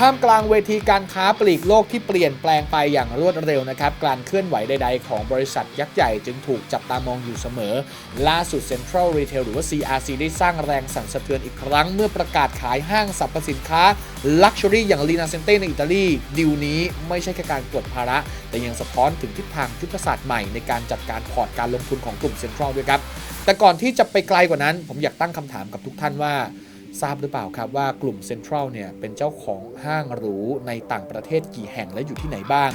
ท่ามกลางเวทีการค้าปลีกโลกที่เปลี่ยนแปลงไปอย่างรวดเร็วนะครับ การเคลื่อนไหวใดๆ ของบริษัทยักษ์ใหญ่จึงถูกจับตามองอยู่เสมอ ล่าสุด Central Retail หรือว่า CRC ได้สร้างแรงสั่นสะเทือนอีกครั้ง เมื่อประกาศขายห้างสรรพสินค้า Luxury อย่าง Lina Cente ในอิตาลี ดีลนี้ไม่ใช่แค่การกดภาระ แต่ยังสะท้อนถึงทิศทางยุทธศาสตร์ใหม่ในการจัดการพอร์ตการลงทุนของกลุ่ม Central ด้วยครับแต่ก่อนที่จะไปไกลกว่านั้น ผมอยากตั้งคำถามกับทุกท่านว่า ทราบหรือเปล่าครับว่ากลุ่มเซ็นทรัลเนี่ยเป็นเจ้าของห้างหรูในต่างประเทศกี่แห่งและอยู่ที่ไหนบ้าง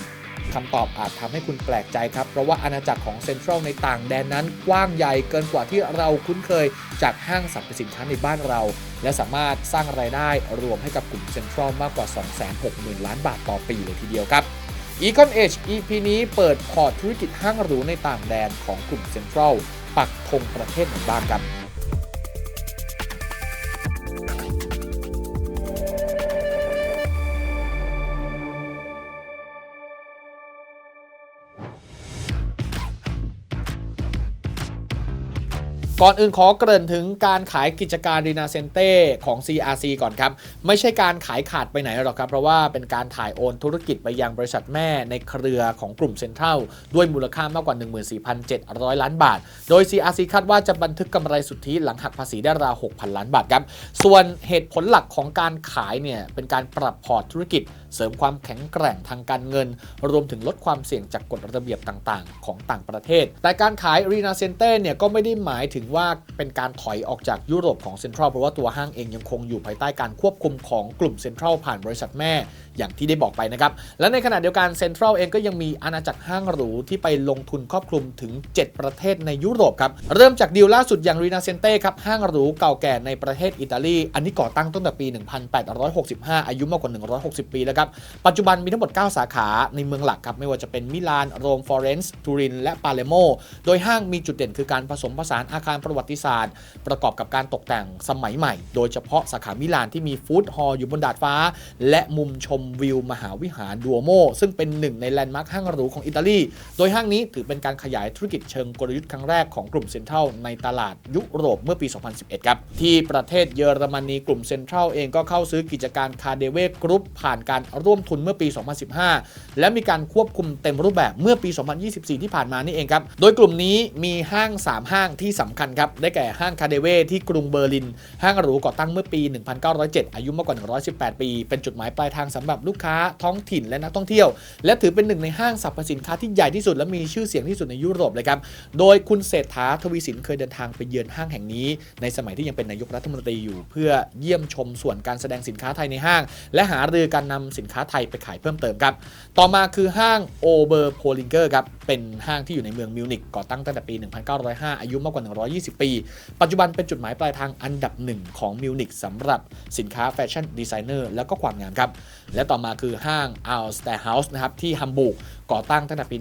คำตอบอาจทำให้คุณแปลกใจครับ เพราะว่าอาณาจักรของเซ็นทรัลในต่างแดนนั้น กว้างใหญ่เกินกว่าที่เราคุ้นเคยจากห้างสรรพสินค้าในบ้านเรา และสามารถสร้างรายได้รวมให้กับกลุ่มเซ็นทรัลมากกว่า 260,000 ล้านบาทต่อปีเลยทีเดียวครับ Econ Edge EP นี้เปิดพอร์ตธุรกิจห้างหรูในต่างแดนของกลุ่มเซ็นทรัลปักธงประเทศไหนบ้างครับ ก่อนอื่นขอเกริ่นถึงการขายกิจการดีนาเซนเต้ของ CRC ก่อนครับ ไม่ใช่การขายขาดไปไหนหรอกครับ เพราะว่าเป็นการถ่ายโอนธุรกิจไปยังบริษัทแม่ในเครือของกลุ่มเซ็นทรัลด้วยมูลค่ามากกว่า 14,700 ล้านบาท โดย CRC คาดว่าจะบันทึกกำไรสุทธิหลังหักภาษีได้ราว 6,000 ล้านบาทครับ ส่วนเหตุผลหลักของการขายเนี่ยเป็นการปรับพอร์ตธุรกิจ เสริมความแข็งแกร่งทางการเงิน รวมถึงลดความเสี่ยงจากกฎระเบียบต่างๆ ของต่างประเทศ แต่การขายรีนาเซนเต้เนี่ยก็ไม่ได้หมายถึงว่าเป็นการถอยออกจากยุโรปของเซ็นทรัลเพราะว่าตัวห้างเองยังคงอยู่ภายใต้การควบคุมของกลุ่มเซ็นทรัลผ่านบริษัทแม่อย่างที่ได้บอกไปนะครับ และในขณะเดียวกันเซ็นทรัลเองก็ยังมีอาณาจักรห้างหรูที่ไปลงทุนครอบคลุมถึง 7 ประเทศในยุโรปครับ เริ่มจากดีลล่าสุดอย่างรีนาเซนเต้ครับ ห้างหรูเก่าแก่ในประเทศอิตาลี อันนี้ก่อตั้งตั้งแต่ปี 1865 อายุมากกว่า 160 ปีแล้วครับปัจจุบันมีทั้งหมด 9 สาขาในเมืองหลักครับ ไม่ว่าจะเป็นมิลาน โรม ฟลอเรนซ์ ทูริน และปาเลโม โดยห้างมีจุดเด่นคือการผสมผสานอาคารประวัติศาสตร์ ประกอบกับการตกแต่งสมัยใหม่ โดยเฉพาะสาขามิลานที่มีฟู้ดฮอลล์อยู่บนดาดฟ้า และมุมชมวิวมหาวิหารดัวโม ซึ่งเป็นหนึ่งในแลนด์มาร์คห้างหรูของอิตาลี โดยห้างนี้ถือเป็นการขยายธุรกิจเชิงกลยุทธ์ครั้งแรกของกลุ่มเซ็นทรัลในตลาดยุโรปเมื่อปี 2011 ครับ ที่ประเทศเยอรมนีกลุ่มเซ็นทรัลเองก็เข้าซื้อกิจการคาเดเวกรุ๊ปผ่านการร่วมทุนเมื่อปี 2015 และมีการควบคุมเต็มรูปแบบเมื่อปี 2024 ที่ผ่านมานี่เองครับ โดยกลุ่มนี้มีห้าง 3 ห้างที่สำคัญครับ ได้แก่ห้างคาเดเวที่กรุงเบอร์ลิน ห้างหรูก่อตั้งเมื่อปี 1907 อายุมากกว่า 118 ปี เป็นจุดหมายปลายทางสำหรับลูกค้าท้องถิ่นและนักท่องเที่ยว และถือเป็นหนึ่งในห้างสรรพสินค้าที่ใหญ่ที่สุดและมีชื่อเสียงที่สุดในยุโรปเลยครับ โดยคุณเศรษฐาทวีสินเคยเดินทางไปเยือนห้างแห่งนี้ ในสมัยที่ยังเป็นนายกรัฐมนตรีอยู่ เพื่อเยี่ยมชมส่วนการแสดงสินค้าไทยในห้าง และหารือการนำสิินค้าไทยไปขายเพิ่มเติมครับ ต่อมาคือห้างโอเบอร์โพลิงเกอร์ครับ เป็นห้างที่อยู่ในเมืองมิวนิกก่อตั้งตั้งแต่ปี 1905 อายุมากกว่า 120 ปี ปัจจุบันเป็นจุดหมายปลายทางอันดับหนึ่งของมิวนิกสำหรับสินค้าแฟชั่นดีไซเนอร์แล้วก็ความงามครับ และต่อมาคือห้างอัลสเตอร์เฮาส์นะครับที่ฮัมบูร์ก ก่อตั้งตั้งแต่ปี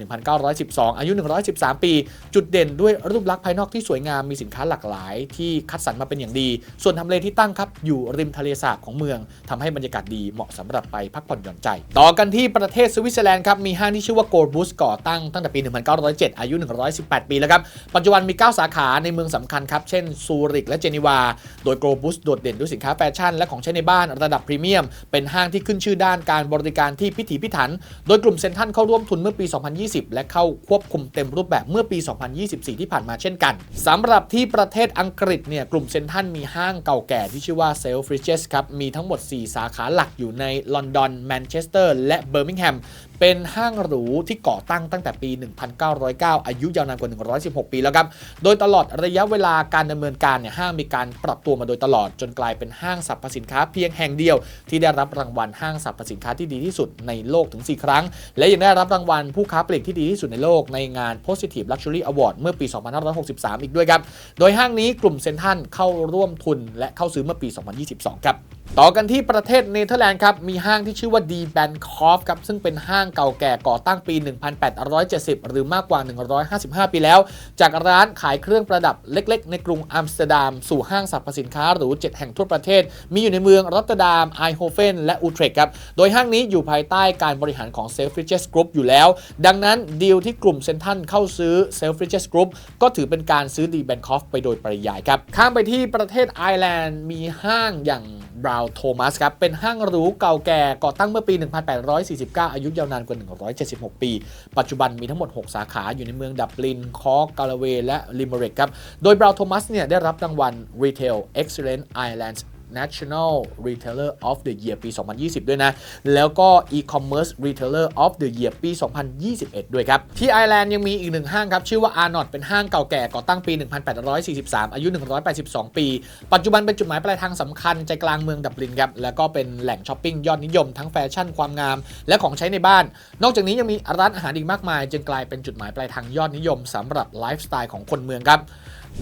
1912 อายุ 113 ปี จุดเด่นด้วยรูปลักษณ์ภายนอกที่สวยงามมีสินค้าหลากหลาย ที่คัดสรรมาเป็นอย่างดี ส่วนทำเลที่ตั้งครับอยู่ริมทะเลสาบของเมืองทำให้บรรยากาศดีเหมาะสำหรับไปพักผ่อนหย่อนใจ ต่อกันที่ประเทศสวิตเซอร์แลนด์ครับมีห้างที่ชื่อว่าโกลบุสก่อตั้งตั้งแต่ปี 1907 อายุ 118 ปีแล้วครับปัจจุบันมี 9 สาขาในเมืองสำคัญครับเช่นซูริกและเจนีวา โดยโกลบุสโดดเด่นด้วยสินค้าแฟชั่นและของใช้ในบ้านระดับพรีเมียม เป็นห้างที่ขึ้นชื่อด้านการบริการที่พิถีพิถัน โดยกลุ่มเซนทรัลเข้าร่วมทุนเมื่อปี 2020 และเข้าควบคุมเต็มรูปแบบเมื่อปี 2024 ที่ผ่านมาเช่นกันสำหรับที่ประเทศอังกฤษเนี่ยกลุ่มเซนทรัลมีห้างเก่าแก่ที่ชื่อว่า Selfridges ครับมีทั้งหมด 4 สาขาหลักอยู่ในลอนดอนแมนเชสเตอร์และเบอร์มิงแฮมเป็นห้างหรูที่ก่อตั้งตั้งแต่ปี 1909 อายุยาวนานกว่า 116 ปีแล้วครับ โดยตลอดระยะเวลาการดำเนินการเนี่ยห้างมีการปรับตัวมาโดยตลอดจนกลายเป็นห้างสรรพสินค้าเพียงแห่งเดียว ที่ได้รับรางวัลห้างสรรพสินค้าที่ดีที่สุดในโลกถึง 4 ครั้ง และยังได้รับรางวัลผู้ค้าปลีกที่ดีที่สุดในโลกในงาน Positive Luxury Award เมื่อปี 2563 อีกด้วยครับ โดยห้างนี้กลุ่มเซนทันเข้าร่วมทุนและเข้าซื้อเมื่อปี 2022 ครับ ต่อกันที่ประเทศเนเธอร์แลนด์ครับ มีห้างที่ชื่อว่าดีแบนคอฟครับ ซึ่งเป็นห้างเก่าแก่ก่อตั้งปี 1870 หรือมากกว่า 155 ปีแล้ว จากร้านขายเครื่องประดับเล็กๆ ในกรุงอัมสเตอร์ดัม สู่ห้างสรรพสินค้าหรู7แห่งทั่วประเทศ มีอยู่ในเมืองรอตเตอร์ดัมไอโฮเฟนและอูเทรกครับ โดยห้างนี้อยู่ภายใต้การบริหารของ Selfridges Group อยู่แล้ว ดังนั้นดีลที่กลุ่มเซนทัลเข้าซื้อ Selfridges Group ก็ถือเป็นการซื้อดีแบนคอฟไปโดยปริยายครับข้ามไปที่ประเทศไอร์แลนด์มีห้างอย่างบราาวน์โทมัสครับ เป็นห้างหรูเก่าแก่ก่อตั้งเมื่อปี 1849 อายุยาวนานกว่า 176 ปี ปัจจุบันมีทั้งหมด 6 สาขาอยู่ในเมืองดับลิน คอร์กกาลาเว และลิเบริกครับ โดยบราวน์โทมัสเนี่ยได้รับรางวัล Retail Excellence Ireland National Retailer of the Year ปี 2020 ด้วยนะ แล้วก็ E-commerce Retailer of the Year ปี 2021 ด้วยครับ ที่ไอร์แลนด์ยังมีอีกหนึ่งห้างครับ ชื่อว่า Arnott เป็นห้างเก่าแก่ก่อตั้งปี 1843 อายุ 182 ปี ปัจจุบันเป็นจุดหมายปลายทางสำคัญใจกลางเมืองดับลินครับ แล้วก็เป็นแหล่งช้อปปิ้งยอดนิยมทั้งแฟชั่นความงาม และของใช้ในบ้าน นอกจากนี้ยังมีร้านอาหารอีกมากมาย จึงกลายเป็นจุดหมายปลายทางยอดนิยมสำหรับไลฟ์สไตล์ของคนเมืองครับ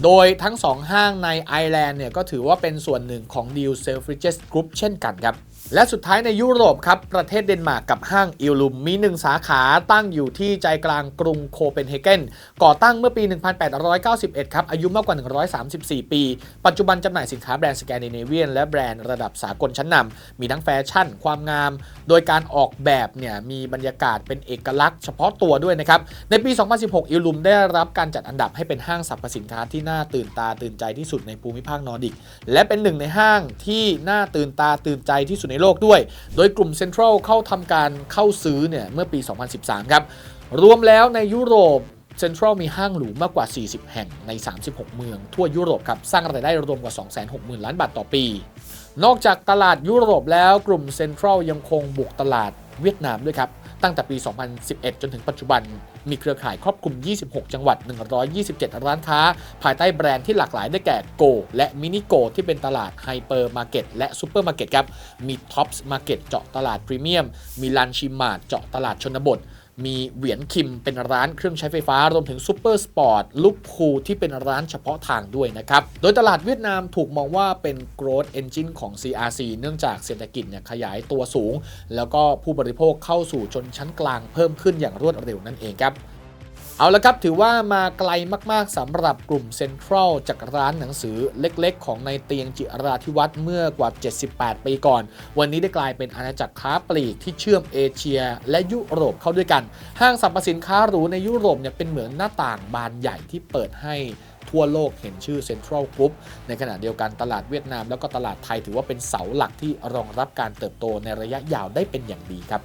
โดยทั้ง 2 ห้างในไอร์แลนด์เนี่ยก็ถือว่าเป็นส่วนหนึ่งของ Deal Selfridges Group เช่นกันครับ และสุดท้ายในยุโรปครับ ประเทศเดนมาร์กกับห้างอิลลุมมี 1 สาขาตั้งอยู่ที่ใจกลางกรุงโคเปนเฮเกนก่อตั้งเมื่อปี 1891 ครับ อายุมากกว่า 134 ปี ปัจจุบันจำหน่ายสินค้าแบรนด์สแกนดิเนเวียนและแบรนด์ระดับสากลชั้นนำมีทั้งแฟชั่น ความงาม โดยการออกแบบเนี่ยมีบรรยากาศเป็นเอกลักษณ์เฉพาะตัวด้วยนะครับในปี 2016 อิลลุมได้รับการจัดอันดับให้เป็นห้างสรรพสินค้าที่น่าตื่นตาตื่นใจที่สุดในภูมิภาคนอร์ดิก และเป็นหนึ่งในห้างที่น่าตื่นตาตื่นใจที่สุดในโลกด้วย โดยกลุ่มเซ็นทรัลเข้าทำการเข้าซื้อเนี่ยเมื่อปี 2013 ครับ รวมแล้วในยุโรปเซ็นทรัลมีห้างหรูมากกว่า 40 แห่งใน 36 เมือง ทั่วยุโรปครับสร้างรายได้รวมกว่า 260,000 ล้านบาทต่อปี นอกจากตลาดยุโรปแล้วกลุ่มเซ็นทรัลยังคงบุกตลาดเวียดนามด้วยครับ ตั้งแต่ปี 2011 จนถึงปัจจุบัน มีเครือข่ายครอบคลุม 26 จังหวัด 127 ร้านค้า ภายใต้แบรนด์ที่หลากหลายได้แก่โกและมินิโกที่เป็นตลาดไฮเปอร์มาร์เก็ตและซูเปอร์มาร์เก็ตครับ มีท็อปส์มาร์เก็ตเจาะตลาดพรีเมียม มีลันชิมาร์เจาะตลาดชนบท มีเหวียนคิมเป็นร้านเครื่องใช้ไฟฟ้า รวมถึงซูเปอร์สปอร์ตลุกคูที่เป็นร้านเฉพาะทางด้วยนะครับ โดยตลาดเวียดนามถูกมองว่าเป็น growth engine ของ CRC เนื่องจากเศรษฐกิจเนี่ยขยายตัวสูง แล้วก็ผู้บริโภคเข้าสู่ชนชั้นกลางเพิ่มขึ้นอย่างรวดเร็วนั่นเองครับ เอาละครับ ถือว่ามาไกลมาก ๆสำหรับกลุ่มเซ็นทรัลจากร้านหนังสือเล็กๆ ของในเตียงจิราธิวัฒน์เมื่อกว่า 78 ปีก่อน วันนี้ได้กลายเป็นอาณาจักรค้าปลีกที่เชื่อมเอเชีย และยุโรปเข้าด้วยกัน ห้างสรรพสินค้าหรูในยุโรปเนี่ยเป็นเหมือนหน้าต่างบานใหญ่ที่เปิดให้ทั่วโลกเห็นชื่อเซ็นทรัลกรุ๊ปในขณะเดียวกันตลาดเวียดนาม แล้วก็ตลาดไทยถือว่าเป็นเสาหลักที่รองรับการเติบโตในระยะยาวได้เป็นอย่างดีครับ